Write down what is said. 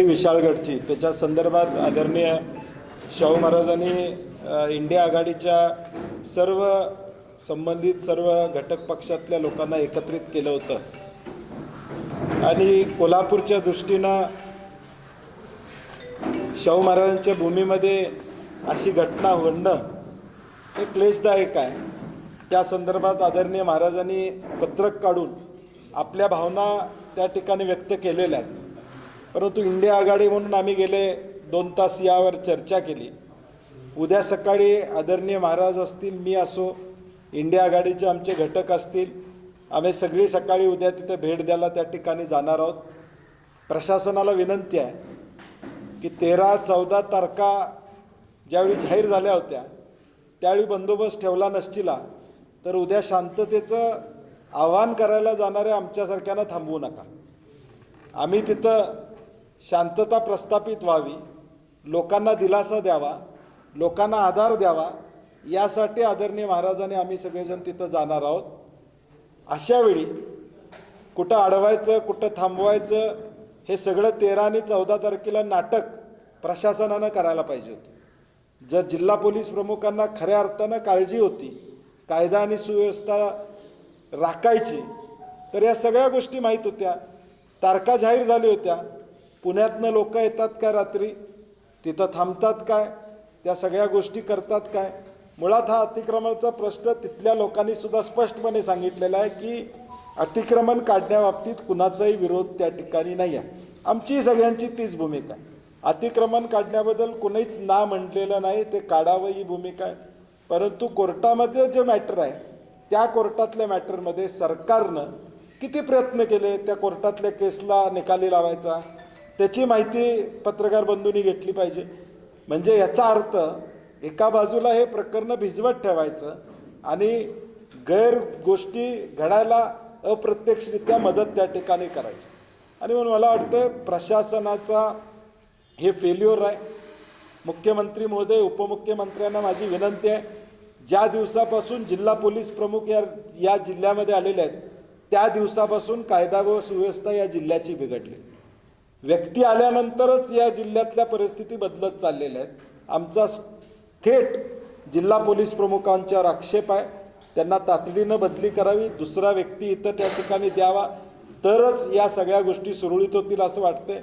Party विशाळगडची त्याच्या संदर्भात आदरणीय शाहू महाराजांनी इंडिया आघाडीच्या सर्व संबंधित सर्व घटक पक्षातल्या लोकांना एकत्रित केलं होतं. आणि कोल्हापूरच्या दृष्टीनं शाहू महाराजांच्या भूमीमध्ये अशी घटना घडणं हे क्लेशदायक आहे. त्या संदर्भात आदरणीय महाराजांनी पत्रक काढून आपल्या भावना त्या ठिकाणी व्यक्त केलेल्या आहेत. परंतु इंडिया आघाडी म्हणून आम्ही गेले दोन तास यावर चर्चा केली. उद्या सकाळी आदरणीय महाराज असतील मी असो इंडिया आघाडीचे आमचे घटक असतील आम्ही सगळी सकाळी उद्या तिथे भेट द्यायला त्या ठिकाणी जाणार आहोत. प्रशासनाला विनंती आहे की तेरा चौदा तारखा ज्यावेळी जाहीर झाल्या होत्या त्यावेळी बंदोबस्त ठेवला नसचिला तर उद्या शांततेचं आवाहन करायला जाणाऱ्या आमच्यासारख्यांना थांबवू नका. आम्ही तिथं शांतता प्रस्थापित व्हावी लोकांना दिलासा द्यावा लोकांना आधार द्यावा यासाठी आदरणीय महाराजांनी आम्ही सगळेजण तिथं जाणार आहोत. अशावेळी कुठं अडवायचं कुठं थांबवायचं हे सगळं तेरा आणि चौदा तारखेला नाटक प्रशासनानं करायला पाहिजे होतं. जर जिल्हा पोलीस प्रमुखांना खऱ्या अर्थानं काळजी होती कायदा आणि सुव्यवस्था राखायची तर या सगळ्या गोष्टी माहीत होत्या. तारखा जाहीर झाल्या होत्या. पुण्यातनं लोक येतात काय रात्री? तिथं थांबतात काय? त्या सगळ्या गोष्टी करतात काय? मुळात हा अतिक्रमणाचा प्रश्न तिथल्या लोकांनी सुद्धा स्पष्टपणे सांगितलेला आहे की अतिक्रमण काढण्याबाबतीत कुणाचाही विरोध त्या ठिकाणी नाही आहे. आमची सगळ्यांची तीच भूमिका आहे. अतिक्रमण काढण्याबद्दल कुणीच ना म्हटलेलं नाही ते काढावं ही भूमिका आहे. परंतु कोर्टामध्ये जे मॅटर आहे त्या कोर्टातल्या मॅटरमध्ये सरकारनं किती प्रयत्न केले? त्या कोर्टातल्या केसला निकाली लावायचा? त्याची माहिती पत्रकार बंधूंनी घेतली पाहिजे. म्हणजे याचा अर्थ एका बाजूला हे प्रकरण भिजवत ठेवायचं आणि गैर गोष्टी घडायला अप्रत्यक्षरित्या मदत त्या ठिकाणी करायची. आणि म्हणून मला वाटतं प्रशासनाचा हे फेल्युअर आहे. मुख्यमंत्री महोदय उपमुख्यमंत्र्यांना माझी विनंती आहे ज्या दिवसापासून जिल्हा पोलीस प्रमुख या या जिल्ह्यामध्ये आलेले आहेत त्या दिवसापासून कायदा व सुव्यवस्था या जिल्ह्याची बिघडली. व्यक्ती आल्यानंतरच या जिल्ह्यातल्या परिस्थिती बदलत चाललेल्या आहेत. आमचा थेट जिल्हा पोलीस प्रमुखांच्यावर आक्षेप आहे. त्यांना तातडीनं बदली करावी दुसरा व्यक्ती इथं त्या ठिकाणी द्यावा. तरच या सगळ्या गोष्टी सुरळीत होतील असं वाटतंय.